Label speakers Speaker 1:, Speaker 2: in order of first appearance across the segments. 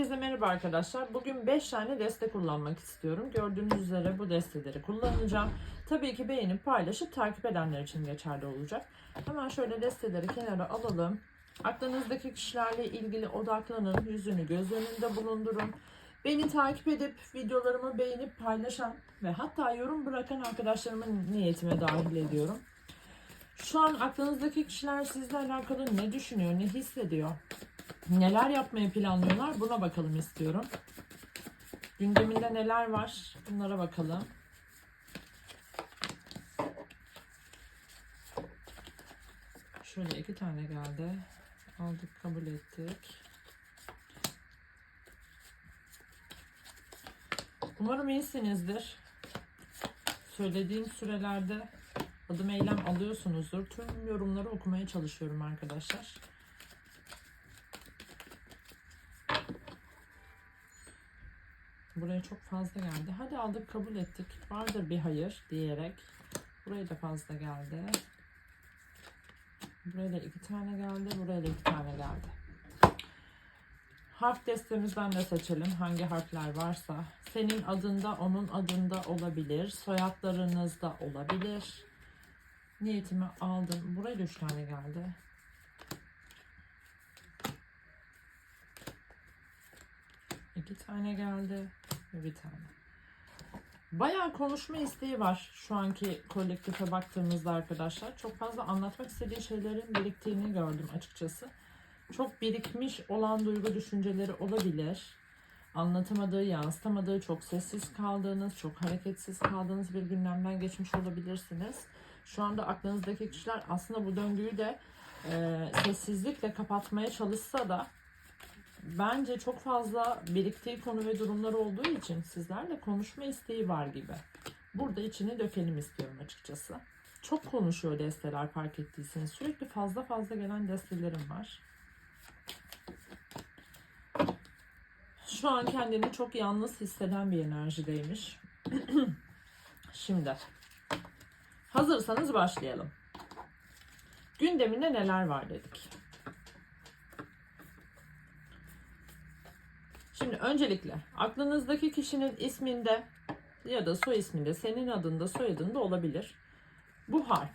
Speaker 1: Herkese merhaba arkadaşlar. Bugün 5 tane deste kullanmak istiyorum. Gördüğünüz üzere bu desteleri kullanacağım. Tabii ki beğenip paylaşıp takip edenler için geçerli olacak. Hemen şöyle desteleri kenara alalım. Aklınızdaki kişilerle ilgili odaklanın. Yüzünü göz önünde bulundurun. Beni takip edip videolarımı beğenip paylaşan ve hatta yorum bırakan arkadaşlarımın niyetime dahil ediyorum. Şu an aklınızdaki kişiler sizle alakalı ne düşünüyor, ne hissediyor? Neler yapmayı planlıyorlar? Buna bakalım istiyorum. Gündeminde neler var? Bunlara bakalım. Şöyle iki tane geldi. Aldık, kabul ettik. Umarım iyisinizdir. Söylediğim sürelerde adım eylem alıyorsunuzdur. Tüm yorumları okumaya çalışıyorum arkadaşlar. Buraya çok fazla geldi. Hadi aldık kabul ettik. Vardır bir hayır diyerek. Buraya da fazla geldi. Buraya da iki tane geldi. Buraya da iki tane geldi. Harf destemizden de seçelim. Hangi harfler varsa. Senin adında, onun adında olabilir. Soyadlarınızda olabilir. Niyetimi aldım. Buraya da üç tane geldi. İki tane geldi ve bir tane. Bayağı konuşma isteği var şu anki kolektife baktığımızda arkadaşlar. Çok fazla anlatmak istediği şeylerin biriktiğini gördüm açıkçası. Çok birikmiş olan duygu düşünceleri olabilir. Anlatamadığı, yansıtamadığı, çok sessiz kaldığınız, çok hareketsiz kaldığınız bir gündemden geçmiş olabilirsiniz. Şu anda aklınızdaki kişiler aslında bu döngüyü de e, sessizlikle kapatmaya çalışsa da bence çok fazla biriktiği konu ve durumlar olduğu için sizlerle konuşma isteği var gibi. Burada içini dökelim istiyorum açıkçası. Çok konuşuyor desteler fark ettiyseniz. Sürekli fazla fazla gelen destelerim var. Şu an kendini çok yalnız hisseden bir enerjideymiş. Şimdi hazırsanız başlayalım. Gündeminde neler var dedik. Şimdi öncelikle aklınızdaki kişinin isminde ya da soy isminde senin adında soyadında olabilir. Bu harf.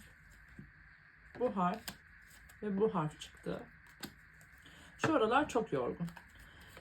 Speaker 1: Bu harf ve bu harf çıktı. Şu aralar çok yorgun.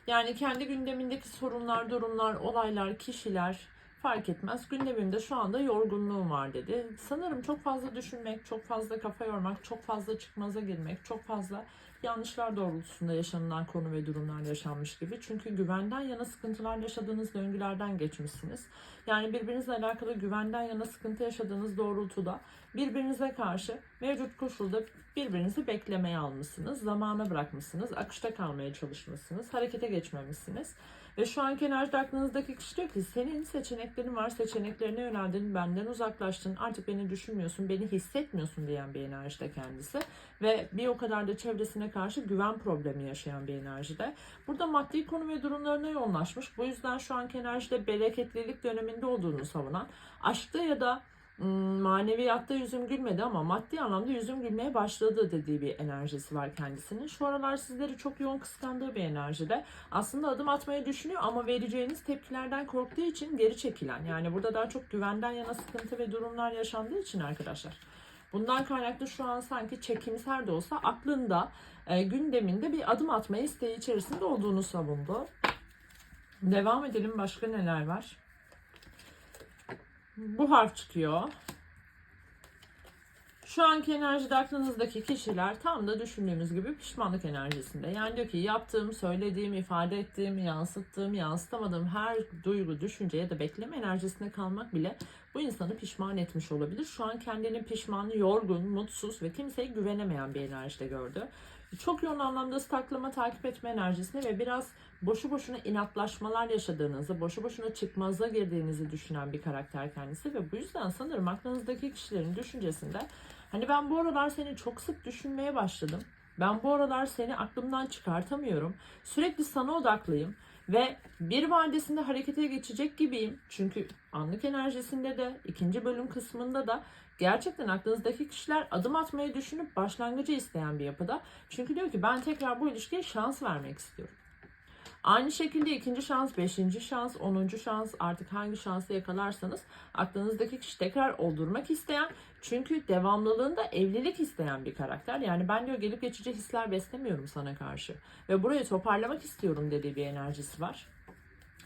Speaker 1: Yani kendi gündemindeki sorunlar, durumlar, olaylar, kişiler fark etmez. Gündemimde şu anda yorgunluğum var dedi. Sanırım çok fazla düşünmek, çok fazla kafa yormak, çok fazla çıkmaza girmek, çok fazla yanlışlar doğrultusunda yaşanılan konu ve durumlar yaşanmış gibi. Çünkü güvenden yana sıkıntılar yaşadığınız döngülerden geçmişsiniz. Yani birbirinizle alakalı güvenden yana sıkıntı yaşadığınız doğrultuda birbirinize karşı mevcut koşulda birbirinizi beklemeye almışsınız. Zamana bırakmışsınız. Akışta kalmaya çalışmışsınız. Harekete geçmemişsiniz. Ve şu anki enerjide aklınızdaki kişi diyor ki senin seçeneklerin var, seçeneklerine yöneldin, benden uzaklaştın, artık beni düşünmüyorsun, beni hissetmiyorsun diyen bir enerjide kendisi. Ve bir o kadar da çevresine karşı güven problemi yaşayan bir enerjide. Burada maddi konu ve durumlarına yoğunlaşmış. Bu yüzden şu anki enerjide bereketlilik döneminde olduğunu savunan, aşkta ya da maneviyatta yüzüm gülmedi ama maddi anlamda yüzüm gülmeye başladı dediği bir enerjisi var kendisinin. Şu aralar sizleri çok yoğun kıskandığı bir enerjide. Aslında adım atmayı düşünüyor ama vereceğiniz tepkilerden korktuğu için geri çekilen. Yani burada daha çok güvenden yana sıkıntı ve durumlar yaşandığı için arkadaşlar. Bundan kaynaklı şu an sanki çekimser de olsa aklında, e, gündeminde bir adım atma isteği içerisinde olduğunu savundu. Devam edelim. Başka neler var? Bu harf çıkıyor. Şu anki enerjide aklınızdaki kişiler tam da düşündüğümüz gibi pişmanlık enerjisinde. Yani diyor ki yaptığım, söylediğim, ifade ettiğim, yansıttığım, yansıtamadığım her duygu, düşünce ya da bekleme enerjisinde kalmak bile bu insanı pişman etmiş olabilir. Şu an kendini pişman, yorgun, mutsuz ve kimseye güvenemeyen bir enerjide gördü. Çok yoğun anlamda staklama takip etme enerjisinde ve biraz boşu boşuna inatlaşmalar yaşadığınızı, boşu boşuna çıkmaza girdiğinizi düşünen bir karakter kendisi ve bu yüzden sanırım aklınızdaki kişilerin düşüncesinde hani ben bu aralar seni çok sık düşünmeye başladım. Ben bu aralar seni aklımdan çıkartamıyorum. Sürekli sana odaklıyım ve bir vadesinde harekete geçecek gibiyim. Çünkü anlık enerjisinde de ikinci bölüm kısmında da gerçekten aklınızdaki kişiler adım atmayı düşünüp başlangıcı isteyen bir yapıda. Çünkü diyor ki ben tekrar bu ilişkiye şans vermek istiyorum. Aynı şekilde ikinci şans, beşinci şans, onuncu şans artık hangi şansı yakalarsanız aklınızdaki kişi tekrar oldurmak isteyen çünkü devamlılığında evlilik isteyen bir karakter. Yani ben diyor gelip geçici hisler beslemiyorum sana karşı ve burayı toparlamak istiyorum dediği bir enerjisi var.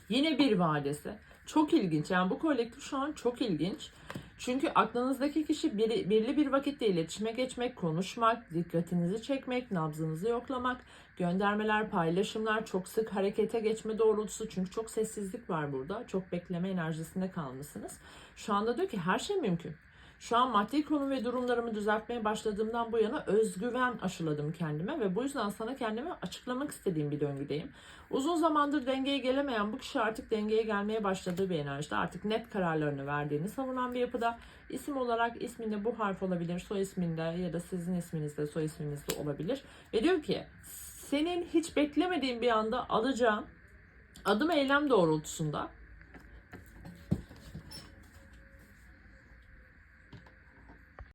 Speaker 1: Yine bir vadesi. Çok ilginç. Yani bu kolektif şu an çok ilginç. Çünkü aklınızdaki kişi biri, belli bir vakitte iletişime geçmek, konuşmak, dikkatinizi çekmek, nabzınızı yoklamak, göndermeler, paylaşımlar, çok sık harekete geçme doğrultusu. Çünkü çok sessizlik var burada. Çok bekleme enerjisinde kalmışsınız. Şu anda diyor ki her şey mümkün. Şu an maddi konu ve durumlarımı düzeltmeye başladığımdan bu yana özgüven aşıladım kendime ve bu yüzden sana kendimi açıklamak istediğim bir döngüdeyim. Uzun zamandır dengeye gelemeyen bu kişi artık dengeye gelmeye başladığı bir enerjide artık net kararlarını verdiğini savunan bir yapıda isim olarak isminde bu harf olabilir, soy isminde ya da sizin isminizde, soy isminizde olabilir. Ve diyor ki senin hiç beklemediğin bir anda alacağın adım eylem doğrultusunda